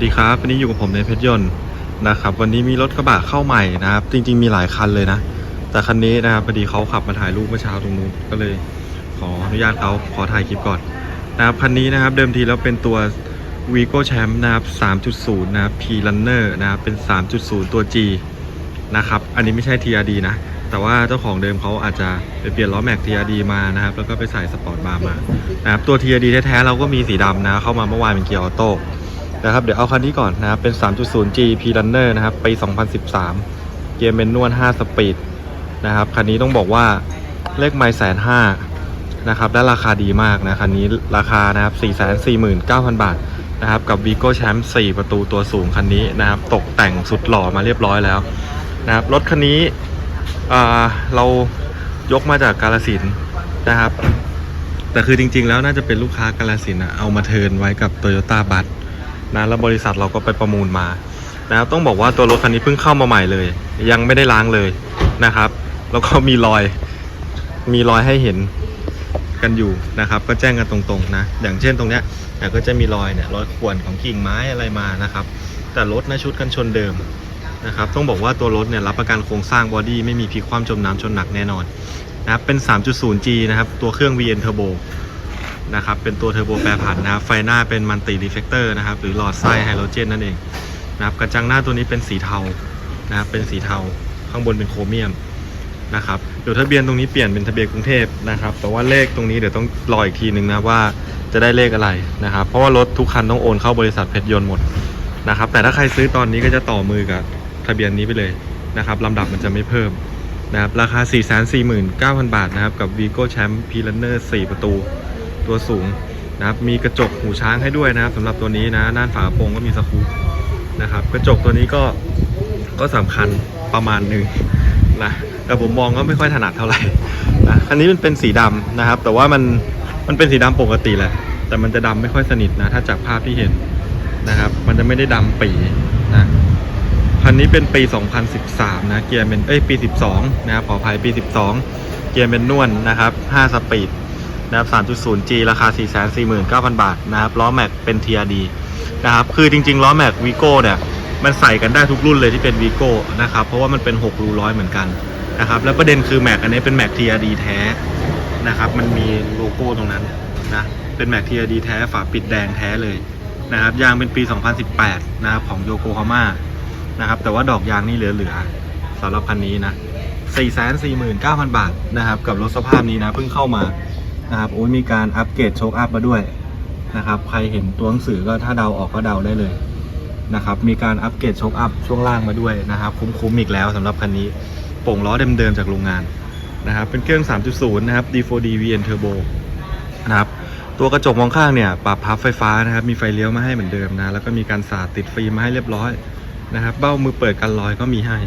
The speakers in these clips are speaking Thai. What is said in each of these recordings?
สวัสดีครับวันนี้อยู่กับผมในเพชรยนต์นะครับ วันนี้มีรถกระบะเข้าใหม่นะครับ จริง ๆ มีหลายคันเลยนะ แต่คันนี้นะครับพอดีเขาขับมาถ่ายรูปเมื่อเช้าตรงนู้นก็เลยขออนุญาตเขาขอถ่ายคลิปก่อนนะครับคันนี้นะครับเดิมทีแล้วเป็นตัว Vigo Champ นะครับ 3.0 นะครับ P Runner นะครับเป็น 3.0 ตัว G นะครับ อันนี้ไม่ใช่ TRD นะ แต่ว่าเจ้าของเดิมเขาอาจจะไปเปลี่ยนล้อแม็ก TRD มานะครับ แล้วก็ไปใส่สปอร์ตบาร์มานะครับตัว TRD แท้ๆเราก็มีสีดำนะเข้ามาเมื่อวานเป็นเกียร์ออโต้ นะครับเดี๋ยวเอาคันนี้ก่อนนะครับเป็น 3.0G P Runner นะครับปี 2013 เกียร์เมนนวล 5 สปีดนะครับคันนี้ต้องบอกว่าเลขไมล์แสนห้านะครับและราคาดีมากนะคันนี้ราคานะครับ 449,000 บาทนะครับกับ Vigo Champ 4 ประตูตัวสูงคันนี้นะครับตกแต่งสุดหล่อมาเรียบร้อยแล้วนะครับรถคันนี้เรายกมาจากกาลสินนะครับแต่คือจริงๆแล้วน่าจะเป็นลูกค้ากาลสินอะเอามาเทินไว้กับ Toyota b u s นะแล้วบริษัทเราก็ไปประมูลมานะครับต้องบอกว่าตัวรถคันนี้เพิ่งเข้ามาใหม่เลย ยังไม่ได้ล้างเลยนะครับ แล้วก็มีรอยมีรอยให้เห็นกันอยู่นะครับ ก็แจ้งกันตรงๆนะอย่างเช่นตรงเนี้ยอะก็จะมีรอยเนี่ยรอยข่วนของกิ่งไม้อะไรมานะครับ แต่รถนะชุดกันชนเดิมนะครับต้องบอกว่าตัวรถเนี่ยรับประกันโครงสร้างบอดี้ไม่มีพลิกคว่ำจมน้ำชนหนักแน่นอนนะครับเป็น 3.0G นะครับตัวเครื่อง VN Turbo นะครับ เป็นตัวเทอร์โบแปรผันนะครับ ไฟหน้าเป็นมันติรีเฟกเตอร์นะครับ หรือหลอดไส้ไฮโดรเจนนั่นเองนะครับ กระจังหน้าตัวนี้เป็นสีเทานะครับ เป็นสีเทา ข้างบนเป็นโครเมียมนะครับเดี๋ยวทะเบียนตรงนี้เปลี่ยนเป็นทะเบียนกรุงเทพนะครับ แต่ว่าเลขตรงนี้เดี๋ยวต้องรออีกทีหนึ่งนะว่าจะได้เลขอะไรนะครับ เพราะว่ารถทุกคันต้องโอนเข้าบริษัทเพชรยนต์หมดนะครับ แต่ถ้าใครซื้อตอนนี้ก็จะต่อมือกับทะเบียนนี้ไปเลยนะครับลำดับมันจะไม่เพิ่มนะครับ ราคา 449,000 บาทนะครับ กับ Vigo Champ P Runner 4 ประตู ตัวสูงนะครับมีกระจกหูช้างให้ด้วยนะครับสำหรับตัวนี้นะด้านฝากระโปรงก็มีสกรูปนะครับกระจกตัวนี้ก็ก็สำคัญประมาณหนึ่งนะแต่ผมมองก็ไม่ค่อยถนัดเท่าไหร่นะคันนี้มันเป็นสีดำนะครับ แต่ว่ามันมันเป็นสีดำปกติแหละ แต่มันจะดำไม่ค่อยสนิทนะ ถ้าจากภาพที่เห็นนะครับ มันจะไม่ได้ดำปีนะคันนี้เป็นปี 2013 นะเกียร์เป็นเอ้ยปี 12 นะครับขออภัยปี 12 เกียร์เป็นนวลนะครับ 5 สปีด นะครับ 3.0G ราคา 449,000 บาทนะครับล้อแม็กเป็น TRD นะครับคือจริง ๆ ล้อแม็กวีโก้เนี่ยมันใส่กันได้ทุกรุ่นเลยที่เป็นวีโก้นะครับเพราะว่ามันเป็น 6 รูร้อยเหมือนกันนะครับแล้วประเด็นคือแม็กอันนี้เป็นแม็ก TRD แท้นะครับมันมีโลโก้ตรงนั้นนะเป็นแม็ก TRD แท้ฝาปิดแดงแท้เลยนะครับยางเป็นปี 2018 นะครับของโยโกฮาม่านะครับแต่ว่าดอกยางนี่เหลือๆสำหรับคันนี้นะ 449,000 บาทนะครับกับรถสภาพนี้นะเพิ่งเข้ามา นะครับโอ้ยมีการอัปเกรดโชคอัพมาด้วยนะครับใครเห็นตัวหนังสือก็ถ้าเดาออกก็เดาได้เลยนะครับมีการอัปเกรดโชคอัพช่วงล่างมาด้วยนะครับคุ้มๆอีกแล้วสำหรับคันนี้โป่งล้อเดิมๆจากโรงงานนะครับเป็นเครื่อง 3.0 นะครับ D4D VN Turbo นะครับตัวกระจกมองข้างเนี่ยปรับพับไฟฟ้านะครับมีไฟเลี้ยวมาให้เหมือนเดิมนะแล้วก็มีการสาดติดฟิล์มมาให้เรียบร้อยนะครับเบ้ามือเปิดกันรอยก็มีให้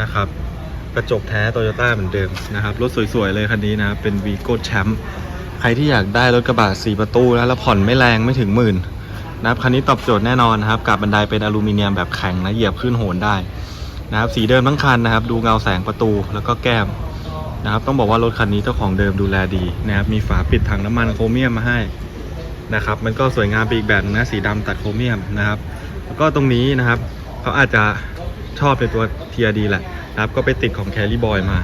นะครับ กระจกแท้โตโยต้าเหมือนเดิมนะครับ รถสวยๆ เลยคันนี้นะ เป็น Vigo Champ ใครที่อยากได้รถกระบะ4ประตูนะแล้วผ่อนไม่แรงไม่ถึงหมื่นนะครับคันนี้ตอบโจทย์แน่นอนนะครับกับบันไดเป็นอลูมิเนียมแบบแข็งนะเหยียบขึ้นโหนได้นะครับสีเดิมทั้งคันนะครับ ดูเงาแสงประตูแล้วก็แก้มนะครับ ต้องบอกว่ารถคันนี้เจ้าของเดิมดูแลดีนะครับมีฝาปิดถังน้ำมันโครเมียมมาให้นะครับ มันก็สวยงามไปอีกแบบนะสีดำตัดโครเมียมนะครับ แล้วก็ตรงนี้นะครับเขาอาจจะชอบเป็นตัว TRD แหละ นะครับก็ไปติดของแคลรี่บอยมา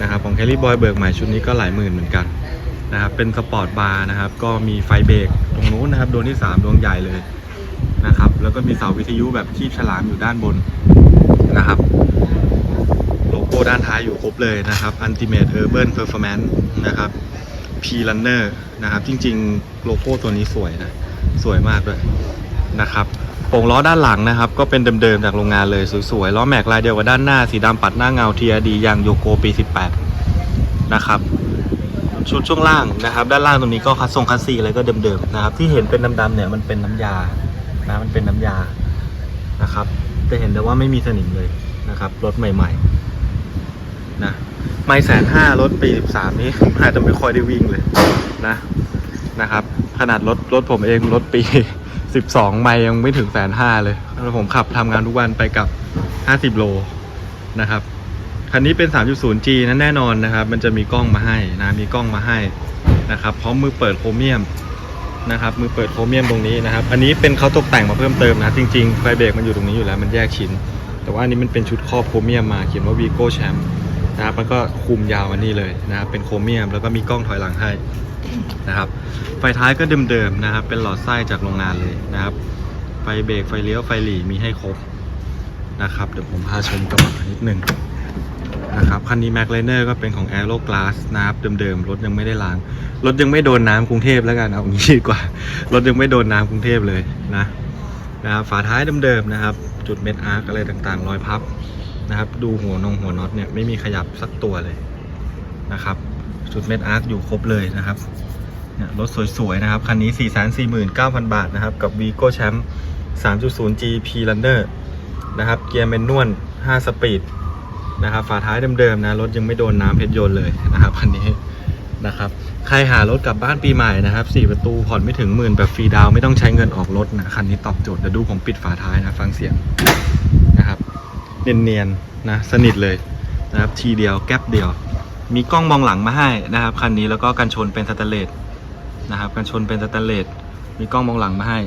นะครับของแคลรี่บอยเบิกใหม่ชุดนี้ก็หลายหมื่นเหมือนกันนะครับเป็นสปอร์ตบาร์นะครับก็มีไฟเบรกตรงนู้นนะครับดวงที่ 3 ดวงใหญ่เลยนะครับแล้วก็มีเสาวิทยุแบบคีบฉลามอยู่ด้านบนนะครับโลโก้ด้านท้ายอยู่ครบเลยนะครับ Ultimate Urban Performance นะครับ P Runner นะครับจริงๆ โลโก้ตัวนี้สวยนะ สวยมากด้วยนะครับ ป่งล้อด้านหลังนะครับ ก็เป็นเดิมๆจากโรงงานเลยสวยๆล้อแม็กลายเดียวกับด้านหน้าสีดำปัดหน้าเงา TRD ยางโยโกปี 18 นะครับ ชุดช่วงล่างนะครับ ด้านล่างตรงนี้ก็คัสทรงคัสซีอะไรก็เดิมๆนะครับ ที่เห็นเป็นดำๆเนี่ยมันเป็นน้ำยานะมันเป็นน้ำยานะครับจะเห็นได้ว่าไม่มีสนิมเลยนะครับ รถใหม่ๆนะไม่แสนห้ารถปี13นี้อาจจะไม่ค่อยได้วิ่งเลยนะนะครับ ขนาดรถรถผมเองรถปี 12ไมล์ยังไม่ถึงแสนห้าเลยแล้วผมขับทำงานทุกวันไปกับ50โลนะครับ คันนี้เป็น 3.0G นั้นแน่นอนนะครับ มันจะมีกล้องมาให้นะมีกล้องมาให้นะครับพร้อมมือเปิดโครเมียมนะครับมือเปิดโครเมียมตรงนี้นะครับ อันนี้เป็นเขาตกแต่งมาเพิ่มเติมนะ จริงๆไฟเบรกมันอยู่ตรงนี้อยู่แล้วมันแยกชิ้น แต่ว่าอันนี้มันเป็นชุดครอบโครเมียมมาเขียนว่า Vigo Champ นะครับมันก็คุมยาวอันนี้เลยนะครับเป็นโครเมียมแล้วก็มีกล้องถอยหลังให้ นะครับ ไฟท้ายก็เดิมๆนะครับ เป็นหลอดไส้จากโรงงานเลยนะครับ ไฟเบรกไฟเลี้ยวไฟหลีมีให้ครบนะครับ เดี๋ยวผมพาชมกระบะนิดนึงนะครับคันนี้ Mac l i n e r ก็เป็นของ Aero Glass นะครับเดิมๆ รถยังไม่ได้ล้าง รถยังไม่โดนน้ำกรุงเทพแล้วกันเอาอย่างนี้ดีกว่า รถยังไม่โดนน้ำกรุงเทพเลยนะนะครับฝาท้ายเดิมๆนะครับ จุดเม็ดอาร์คอะไรต่างๆ รอยพับนะครับ ดูหัวนงหัวน็อตเนี่ยไม่มีขยับสักตัวเลยนะครับ จุดเม็ดอาร์คอยู่ครบเลยนะครับ เนี่ยรถสวยๆนะครับ คันนี้ 449,000 บาทนะครับ กับ Vigo Champ 3.0 GP Runner นะครับ เกียร์แมนนวล5 สปีดนะครับ ฝาท้ายเดิมๆนะ รถยังไม่โดนน้ำเพชรยนเลยนะครับคันนี้นะครับ ใครหารถกลับบ้านปีใหม่นะครับ 4 ประตูผ่อนไม่ถึงหมื่นแบบฟรีดาวไม่ต้องใช้เงินออกรถนะ คันนี้ตอบโจทย์เดี๋ยวดูผมปิดฝาท้ายนะ ฟังเสียงนะครับ เนียนๆนะ สนิทเลยนะครับ ทีเดียวแก๊ปเดียว มีกล้องมองหลังมาให้นะครับ คันนี้แล้วก็กันชนเป็นสแตนเลส นะครับกันชนเป็นสแตนเลสมีกล้องมองหลังมาให้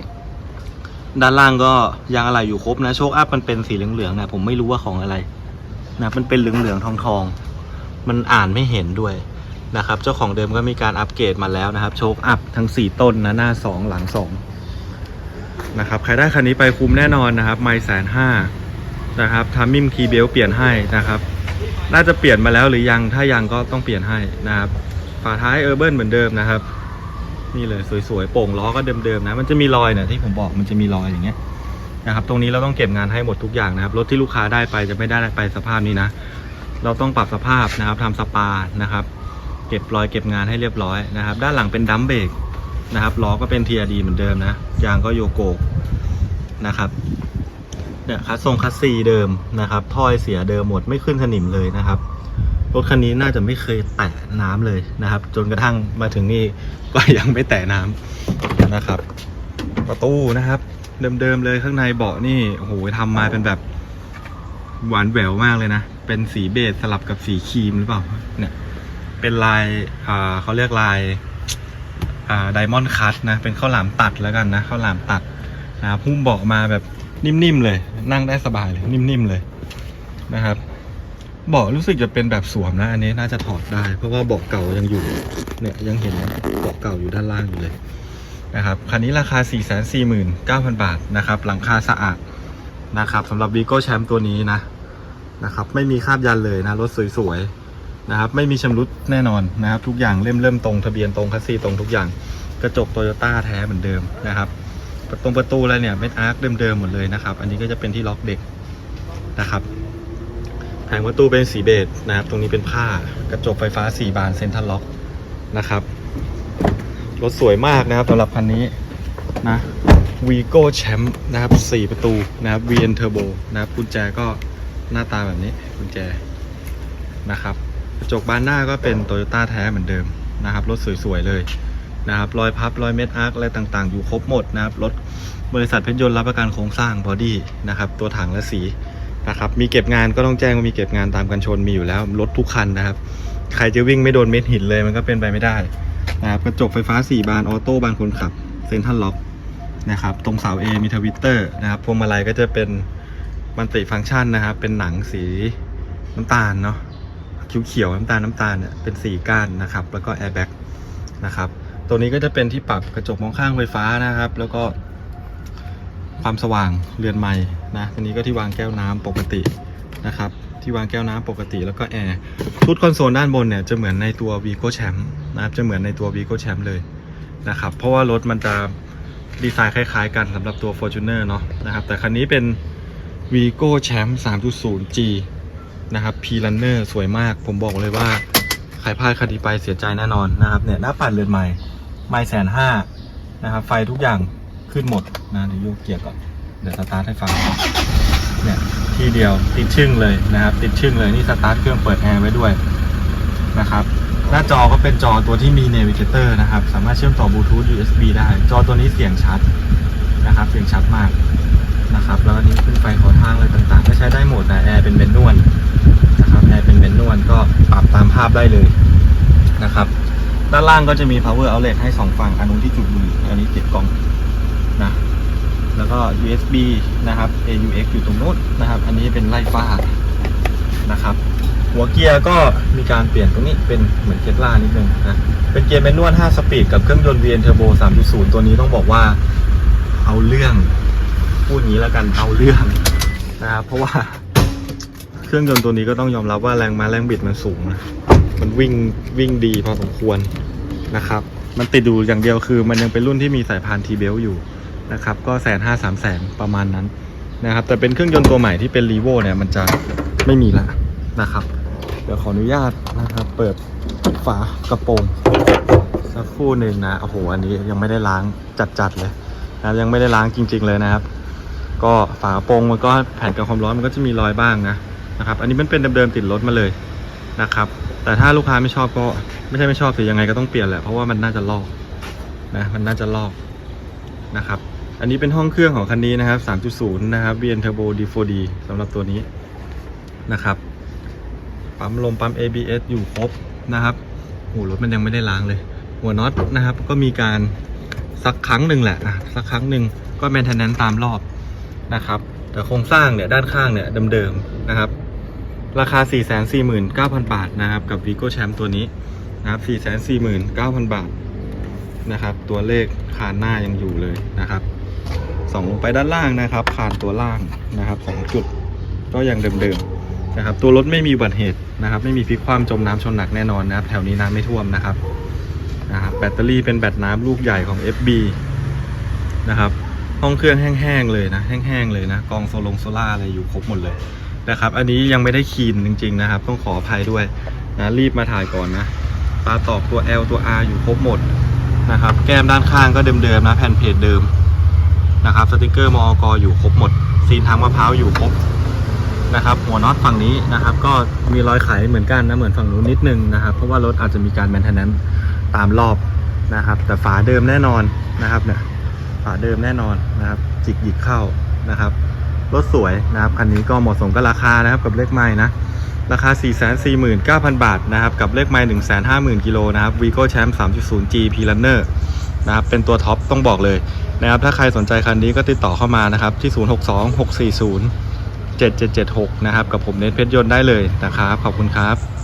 ด้านล่างก็ยางอะไหล่อยู่ครบนะโชคอัพมันเป็นสีเหลืองๆนะผมไม่รู้ว่าของอะไรนะมันเป็นเหลืองๆทองๆมันอ่านไม่เห็นด้วยนะครับเจ้าของเดิมก็มีการอัปเกรดมาแล้วนะครับ โชคอัพทั้ง 4 ต้นนะหน้า 2 หลัง2นะครับใครได้คันนี้ไปคุ้มแน่นอนนะครับไม่แสนห้านะครับทามิมคีเบลเปลี่ยนให้นะครับ น่าจะเปลี่ยนมาแล้วหรือยังถ้ายังก็ต้องเปลี่ยนให้นะครับฝาท้ายเออร์เบิร์นเหมือนเดิมนะครับ นี่เลยสวยๆโป่งล้อก็เดิมๆนะ มันจะมีรอยเนี่ยที่ผมบอกมันจะมีรอยอย่างเงี้ยนะครับ ตรงนี้เราต้องเก็บงานให้หมดทุกอย่างนะครับ รถที่ลูกค้าได้ไปจะไม่ได้ไปสภาพนี้นะ เราต้องปรับสภาพนะครับทำสปานะครับ เก็บรอยเก็บงานให้เรียบร้อยนะครับ ด้านหลังเป็นดัมเบรกนะครับล้อก็เป็น TRD เหมือนเดิมนะยางก็โยโกะนะครับเนี่ยคัสทรงคัสซีเดิมนะครับถ้อยเสียเดิมหมดไม่ขึ้นสนิมเลยนะครับ รถคันนี้น่าจะไม่เคยแตะน้ำเลยนะครับ จนกระทั่งมาถึงนี่ก็ยังไม่แตะน้ำนะครับ ประตูนะครับ เดิมๆเลยข้างในเบาะนี่โอ้โหทำมาเป็นแบบหวานแหววมากเลยนะ เป็นสีเบจสลับกับสีครีมหรือเปล่าเนี่ยเป็นลายอ่าเขาเรียกลายอ่าไดมอนด์คัตนะเป็นข้าวหลามตัดแล้วกันนะข้าวหลามตัดนะครับหุ้มเบาะมาแบบนิ่มๆเลย นั่งได้สบายเลย นิ่มๆเลยนะครับ เบาะรู้สึกจะเป็นแบบสวมนะ อันนี้น่าจะถอดได้ เพราะว่าเบาะเก่ายังอยู่ เนี่ยยังเห็นเบาะเก่าอยู่ด้านล่างอยู่เลยนะครับคันนี้ราคา 449,000 บาทนะครับ หลังคาสะอาดนะครับสำหรับ Vigo Champ ตัวนี้นะนะครับ ไม่มีคราบยันเลยนะ รถสวยๆนะครับ ไม่มีชำรุดแน่นอนนะครับ ทุกอย่างเล่มเริ่มตรงทะเบียนตรงคัสซีตรงทุกอย่าง กระจกโตโยต้าแท้เหมือนเดิมนะครับประตูประตูอะไรเนี่ยเป็นอาร์คเดิมๆหมดเลยนะครับ อันนี้ก็จะเป็นที่ล็อกเด็กนะครับ แผงประตูเป็นสีเบจนะครับ ตรงนี้เป็นผ้ากระจกไฟฟ้า 4 บานเซ็นทรัลล็อกนะครับ รถสวยมากนะครับสำหรับคันนี้นะ Vigo Champ นะครับ 4 ประตูนะครับ VN Turbo นะครับกุญแจก็หน้าตาแบบนี้กุญแจนะครับ กระจกบานหน้าก็เป็นโตโยต้าแท้เหมือนเดิมนะครับ รถสวยๆเลยนะครับรอยพับรอยเม็ดอาร์คอะไรต่างๆ อยู่ครบหมดนะครับ รถบริษัทเพชรยนต์รับประกันโครงสร้างบอดี้นะครับ ตัวถังและสี นะครับมีเก็บงานก็ต้องแจ้งว่ามีเก็บงานตามกันชนมีอยู่แล้วรถทุกคันนะครับ ใครจะวิ่งไม่โดนเม็ดหินเลยมันก็เป็นไปไม่ได้นะครับกระจกไฟฟ้า 4 บานออโต้บานคนขับเซ็นทรัลล็อกนะครับตรงเสา A มีทวิตเตอร์นะครับพวงมาลัยก็จะเป็นมันติฟังก์ชันนะครับ เป็นหนังสีน้ำตาลเนาะเขียวๆน้ำตาลน้ำตาลเนี่ยเป็นสีก้านนะครับ แล้วก็แอร์แบ็กนะครับตัวนี้ก็จะเป็นที่ปรับกระจกมองข้างไฟฟ้านะครับ แล้วก็ ความสว่างเรือนไม้นะตัวนี้ก็ที่วางแก้วน้ำปกตินะครับ ที่วางแก้วน้ำปกติแล้วก็แอร์ชุดคอนโซลด้านบนเนี่ยจะเหมือนในตัว Vigo Champ นะครับจะเหมือนในตัว Vigo Champ เลยนะครับ เพราะว่ารถมันจะดีไซน์คล้ายๆ กันสำหรับตัว Fortuner เนาะนะครับ แต่คันนี้เป็น Vigo Champ 3.0G นะครับ P Runner สวยมาก ผมบอกเลยว่าใครพลาดคันนี้ไปเสียใจแน่นอนนะครับเนี่ยหน้าปัดเรือนใหม่ ไม่แสนห้านะครับ ไฟทุกอย่าง ขึ้นหมดนะเดี๋ยวโยกเกียร์ก่อนเดี๋ยวสตาร์ทให้ฟังเนี่ยทีเดียวติดชึ่งเลยนะครับ ติดชึ่งเลยนี่สตาร์ทเครื่องเปิดแอร์ไว้ด้วยนะครับหน้าจอก็เป็นจอตัวที่มี Navigator นะครับ สามารถเชื่อมต่อบลูทูธ USB ได้ จอตัวนี้เสียงชัดนะครับ เสียงชัดมากนะครับ แล้วอันนี้ขึ้นไฟขอทางอะไรต่างๆ ก็ใช้ได้หมดนะแอร์เป็นเมนนวลนะครับแอร์เป็นเมนนวลก็ปรับตามภาพได้เลยนะครับ ด้านล่างก็จะมี power outlet ให้สองฝั่งอันนู้นที่จุดบุหรี่อันนี้เก็บกล่อง นะแล้วก็ USB นะครับ AUX อยู่ตรงนู้นนะครับ อันนี้เป็นไล่ฟ้านะครับ หัวเกียร์ก็มีการเปลี่ยนตรงนี้เป็นเหมือนเคสลานิดนึงนะ เป็นเกียร์แมนนวล 5 สปีดกับเครื่องยนต์ VN Turbo 3.0 ตัวนี้ต้องบอกว่าเอาเรื่อง พูดงี้แล้วกันเอาเรื่องนะครับ เพราะว่าเครื่องยนต์ตัวนี้ก็ต้องยอมรับว่าแรงมาแรงบิดมันสูงนะมันวิ่งวิ่งดีพอสมควรนะครับ มันติดอยู่อย่างเดียวคือมันยังเป็นรุ่นที่มีสายพานทีเบลอยู่ นะครับ ก็แสนห้าสามแสนประมาณนั้นนะครับ แต่เป็นเครื่องยนต์ตัวใหม่ที่เป็นรีโวเนี่ยมันจะไม่มีละนะครับ เดี๋ยวขออนุญาตนะครับ เปิดฝากระโปรงสักครู่หนึ่งนะโอ้โหอันนี้ยังไม่ได้ล้างจัดๆเลยนะครับยังไม่ได้ล้างจริง ๆ เลยนะครับ ก็ฝากระโปรงมันก็แผ่นกันความร้อนมันก็จะมีรอยบ้างนะนะครับ อันนี้มันเป็นเดิมๆติดรถมาเลยนะครับ แต่ถ้าลูกค้าไม่ชอบก็ไม่ใช่ไม่ชอบสิยังไงก็ต้องเปลี่ยนแหละเพราะว่ามันน่าจะลอกนะมันน่าจะลอกนะครับ อันนี้เป็นห้องเครื่องของคันนี้นะครับ 3.0 นะครับ VN Turbo D4D สำหรับตัวนี้นะครับ ปั๊มลมปั๊ม ABS อยู่ครบนะครับโอ้รถมันยังไม่ได้ล้างเลย หัวน็อตนะครับ ก็มีการสักครั้งหนึ่งแหละอะสักครั้งหนึ่งก็แมนเทนแนนตามรอบนะครับ แต่โครงสร้างเนี่ยด้านข้างเนี่ยเดิมๆนะครับ ราคา 449,000 บาทนะครับ กับ Vigo Champ ตัวนี้นะครับ 449,000 บาทนะครับ ตัวเลขคานหน้ายังอยู่เลยนะครับ ส่องลงไปด้านล่างนะครับคานตัวล่างนะครับสองจุดก็ยังเดิมๆนะครับ ตัวรถไม่มีอุบัติเหตุนะครับ ไม่มีพลิกคว่ำจมน้ำชนหนักแน่นอนนะครับ แถวนี้น้ำไม่ท่วมนะครับนะครับ แบตเตอรี่เป็นแบตน้ำลูกใหญ่ของ FB นะครับห้องเครื่องแห้งๆเลยนะ แห้งๆเลยนะกองโซลงโซล่าอะไรอยู่ครบหมดเลยนะครับ อันนี้ยังไม่ได้คีนจริง ๆ นะครับ ต้องขออภัยด้วยนะรีบมาถ่ายก่อนนะปลาตอกตัว L ตัว R อยู่ครบหมดนะครับ แก้มด้านข้างก็เดิมๆนะแผ่นเพจเดิม นะครับสติกเกอร์มอกอยู่ครบหมด ซีนทางมะพร้าวอยู่ครบนะครับหัวน็อตฝั่งนี้นะครับ ก็มีรอยไขเหมือนกันนะเหมือนฝั่งนู้นนิดนึงนะครับ เพราะว่ารถอาจจะมีการแมนเทนแนนตามรอบนะครับ แต่ฝาเดิมแน่นอนนะครับเนี่ยฝาเดิมแน่นอนนะครับ จิกหยิกเข้านะครับรถสวยนะครับคันนี้ก็เหมาะสมกับราคานะครับกับเลขไม้นะราคา 449,000 บาทนะครับ กับเลขไม้150,000กิโลนะครับ Vigo Champ 3.0G P Runner นะครับเป็นตัวท็อปต้องบอกเลยนะครับถ้าใครสนใจคันนี้ก็ติดต่อเข้ามานะครับที่ 062 640 7776 นะครับกับผมเนทเพชรยนต์ได้เลยนะครับขอบคุณครับ